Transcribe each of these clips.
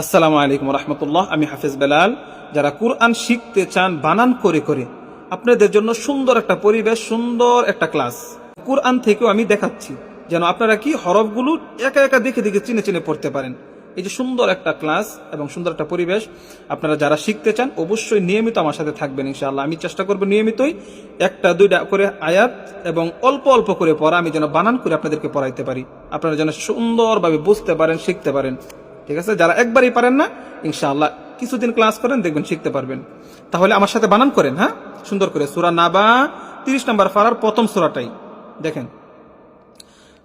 আসসালামু আলাইকুম রহমতুল্লাহ। আমি হাফিজ বেলাল। যারা কুরআন শিখতে চান, বানান করে করে, আপনাদের জন্য সুন্দর একটা পরিবেশ, সুন্দর একটা ক্লাস। কুরআন থেকেও আমি দেখাচ্ছি যেন আপনারা কি হরফগুলো একা একা দেখে দেখে চিনে চিনে পড়তে পারেন। এই যে সুন্দর একটা ক্লাস এবং সুন্দর একটা পরিবেশ আপনারা যারা শিখতে চান, অবশ্যই নিয়মিত আমার সাথে থাকবেন ইনশাআল্লাহ। আমি চেষ্টা করব নিয়মিতই একটা, দুইটা করে আয়াত এবং অল্প অল্প করে পড়া, আমি যেন বানান করে আপনাদেরকে পড়াইতে পারি। আপনারা যেন সুন্দরভাবে বুঝতে পারেন, শিখতে পারেন। ঠিক আছে? যারা একবারই পারেন না, ইনশাআল্লাহ কিছুদিন ক্লাস করেন, দেখবেন শিখতে পারবেন। তাহলে আমার সাথে বানান করেন হ্যাঁ? সুন্দর করে। সুরা নাবা তিরিশ নম্বর ফারার প্রথম সুরাটাই। দেখেন।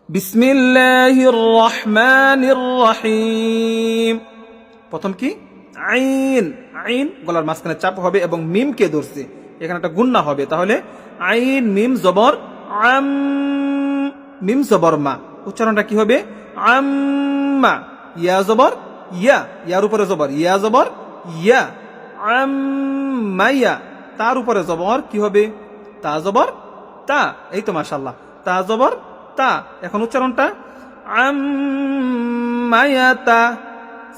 বিসমিল্লাহির রহমানির রহিম প্রথম কি? আইন। আইন গলার মাঝখানে চাপ হবে এবং মিম কে ধরছে। এখানে একটা গুন্না হবে। তাহলে আইন, মিম, জবর, আম, মিম, জবর, মা। উচ্চারণটা কি হবে? আম্মা। ইয়া জবর, ইয়া, ইয়ার উপরে জবর, ইয়া জবর, ইয়া। আম্মাইয়া, তার উপরে জবর, কি হবে? তা জবর, তা, এই তো মাশাল্লাহ তা জবর, তা, এখন উচ্চারণটা। আম্মায়াতা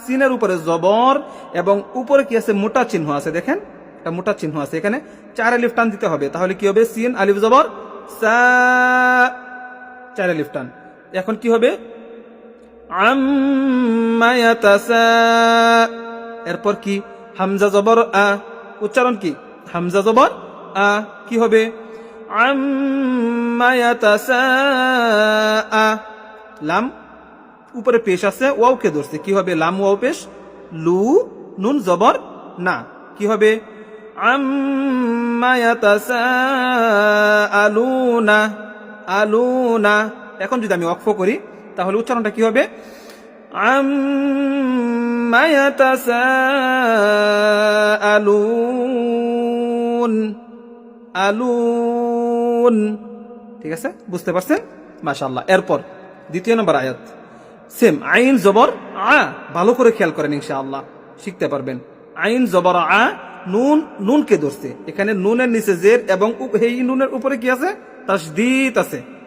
সিনের উপরে জবর, এবং উপরে কি আছে? মোটা চিহ্ন আছে, দেখেন। একটা মোটা চিহ্ন আছে এখানে। চার আলিফ টান দিতে হবে, তাহলে কি হবে? সিন, আলিফ, জবর, সা, চার আলিফ টান। এখন কি হবে? এরপর কি? হামজা জবর, আ। উচ্চারণ কি? হামজা জবর, আ। কি হবে? লাম, উপরে পেশ আছে ওয়াও কে ধরছে। কি হবে? লাম, ওয়াও পেশ। লু, নুন, জবর, না। কি হবে? আলুনা আলুনা। এখন যদি আমি অক্ষ করি তাহলে উচ্চারণটা কি হবে? আলুন আলুন। ঠিক আছে? বুঝতে পারছেন? মাশাল্লাহ এরপর দ্বিতীয় নম্বর আয়াত। সেম, আইন জবর আ। ভালো করে খেয়াল করেন ইনশাআল্লাহ। শিখতে পারবেন। আইন জবর আ, নুন নুন কে ধরছে। এখানে নুনের নিচে জের এবং এই নুনের উপরে কি আছে? তাসদিদ আছে।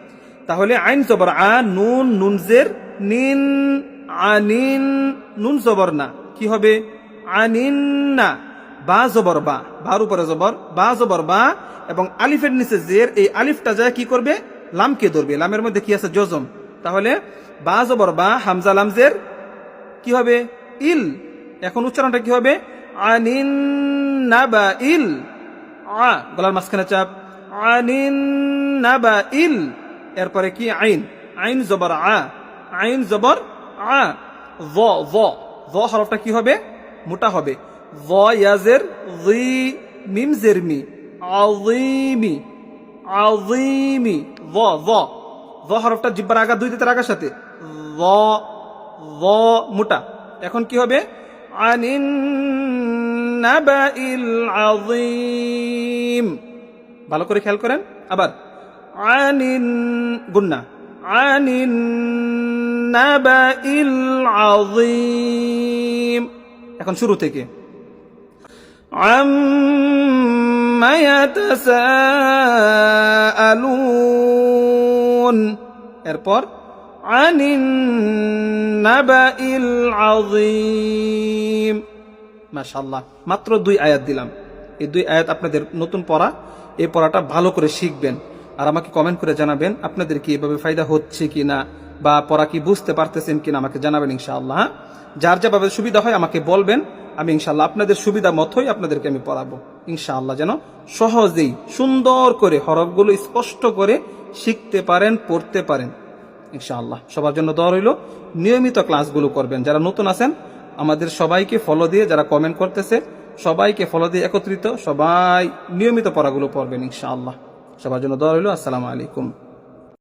তাহলে আইন জবর আ, নুন নুন জের নিন আনিন নুন জবর না। কি হবে? আনিন না। বা জবর বা। বার উপরে জবর বা জবর বা, এবং আলিফের নিচে জের, এই আলিফটা যায় কি করবে? লামকে ধরবে। লামের মধ্যে কি আছে? জজম। তাহলে বা জবর বা, হামজা লামজের কি হবে? ইল। এখন উচ্চারণটা কি হবে? আনিন নাবা ইল। আ, গলার মাঝখানে চাপ। আনিন নাবা ইল। এরপরে কি? আইন। আইন জবর আ। আইন জবর আ। ভ ভ হরফটা কি হবে? মোটা হবে। ভ ইয়াজের জি মিম জের মি আযীমি। আযীমি। ভ ভ ভ হরফটা জিব্বার আগা, দুই দিতের আগার সাথে। ভ মোটা। এখন কি হবে? আনিন নাবাইল আযীম। ভালো করে খেয়াল করেন। আবার। আনিন গুন্না আনিন নাবাইল আযীম এখন শুরু থেকে عما يتساءلون এরপর عن النبأ العظيم মাশাআল্লাহ মাত্র দুই আয়াত দিলাম এই দুই আয়াত আপনাদের নতুন পড়া এই পড়াটা ভালো করে শিখবেন আর আমাকে কমেন্ট করে জানাবেন আপনাদের কি এভাবে ফায়দা হচ্ছে কি না বা পড়া কি বুঝতে পারতেছেন কিনা আমাকে জানাবেন ইনশাআল্লাহ হ্যাঁ? যার যেভাবে সুবিধা হয় আমাকে বলবেন, আমি ইনশাল্লাহ আপনাদের সুবিধা মতোই আপনাদেরকে আমি পড়াবো, ইনশাআল্লাহ যেন সহজেই সুন্দর করে হরফগুলো স্পষ্ট করে শিখতে পারেন, পড়তে পারেন, ইনশাআল্লাহ। সবার জন্য দোয়া রইল, নিয়মিত ক্লাসগুলো করবেন। যারা নতুন আছেন, আমাদের সবাইকে ফলো দিয়ে যারা কমেন্ট করতেছে, সবাইকে ফলো দিয়ে একত্রিত, সবাই নিয়মিত পড়াগুলো পড়বেন, ইনশাআল্লাহ। সবার জন্য দোয়া রইল আসসালামু আলাইকুম।